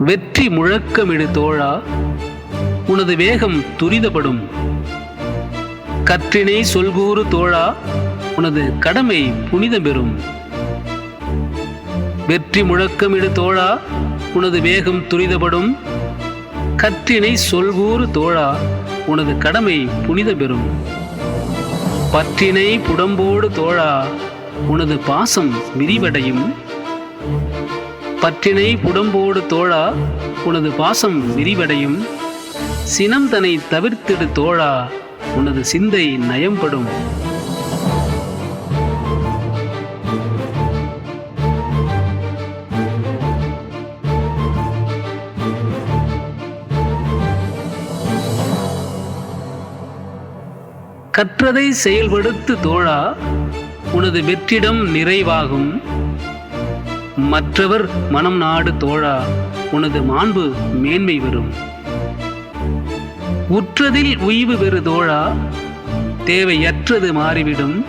வெற்றி முழக்கமிடு தோழா. உனது வேகம் துரிதப்படும். கற்றினை சொல்கூறு தோழா உனது கடமை புனிதம் பெறும். வெற்றி முழக்கமிடு தோழா உனது வேகம் துரிதப்படும். கற்றினை சொல்கூறு தோழா உனது கடமை புனித பெறும். பற்றினை புடம்போடு தோழா உனது பாசம் விரிவடையும். பற்றினை புடம்போடு தோழா உனது பாசம் விரிவடையும். சினம் தனை தவிர்த்திடு தோழா உனது சிந்தை நயம்படும். கற்றதை செயல்படுத்து தோழா உனது வெற்றிடம் நிறைவாகும். மற்றவர் மனம் நாடு தோழா உனது மாண்பு மேன்மை வரும். உற்றதில் உய்வு பெறு தோழா தேவையற்றது மாறிவிடும்.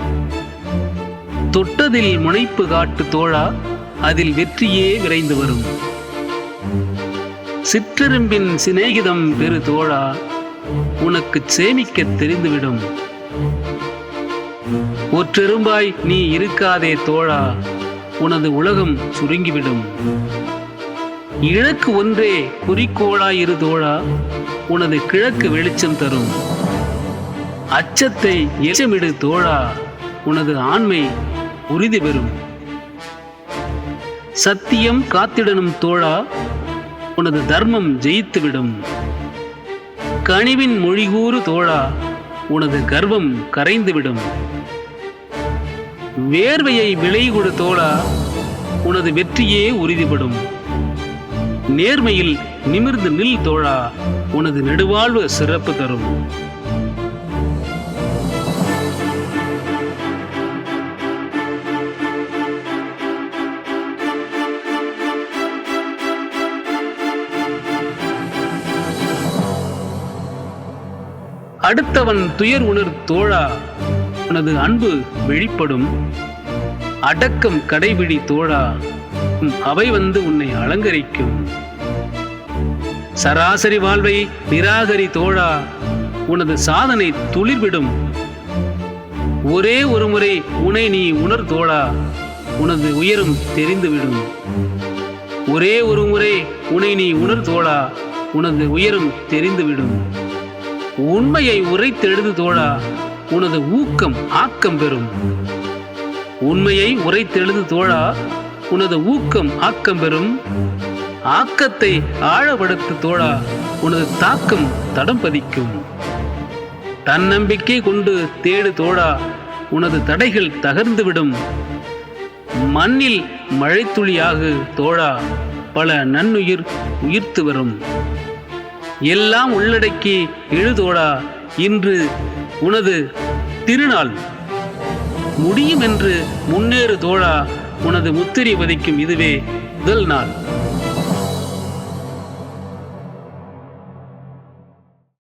தொட்டதில் முனைப்பு காட்டு தோழா அதில் வெற்றியே விரைந்து வரும். சிற்றெரும்பின் சிநேகிதம் பெரு தோழா உனக்கு சேமிக்க தெரிந்துவிடும். ஒற்றெரும்பாய் நீ இருக்காதே தோழா உனது உலகம் சுருங்கிவிடும். இலக்கு ஒன்றே குறிக்கோளாயிரு தோழா உனது கிழக்கு வெளிச்சம் தரும். அச்சத்தை எச்சமிடு தோழா உனது ஆண்மை உறுதி பெறும். சத்தியம் காத்திடனும் தோழா உனது தர்மம் ஜெயித்துவிடும். கனிவின் மொழிகூறு தோழா உனது கர்வம் கரைந்துவிடும். வேர்வையை விலை கொடு தோழா உனது வெற்றியே உறுதிப்படும் நேர்மையில் நிமிர்ந்து நில் தோழா உனது நெடுவாழ்வு சிறப்பு தரும். அடுத்தவன் துயர் உணர் தோழா உனது அன்பு வெளிப்படும். அடக்கம் கடைபிடி தோழா அவை வந்து உன்னை அலங்கரிக்கும். சராசரி வாழ்வை நிராகரி தோழா உனது சாதனை துளிர்விடும். ஒரே ஒரு முறை உனை நீ உணர் தோழா உனது உயரும் தெரிந்துவிடும். ஒரே ஒரு முறை உனை நீ உணர் தோழா உனது உயரும் தெரிந்துவிடும். உண்மையை உரைத்தெழுது தோழா உனது ஊக்கம் ஆக்கம் பெறும். உண்மையை உரைத்தெழுது தோழா உனது ஊக்கம் ஆக்கம் பெறும். ஆக்கத்தை ஆழப்படுத்து தோழா உனது தாக்கம் தடம் பதிக்கும். தன்னம்பிக்கை கொண்டு தேடு தோழா உனது தடைகள் தகர்ந்துவிடும். மண்ணில் மழைத்துளியாகு தோழா பல நன்னுயிர் உயிர்த்து வரும். எல்லாம் உள்ளடக்கி எழுதோடா இன்று உனது திருநாள். முடியும் என்று முன்னேறு தோழா உனது முத்திரை வதைக்கும் இதுவே முதல் நாள்.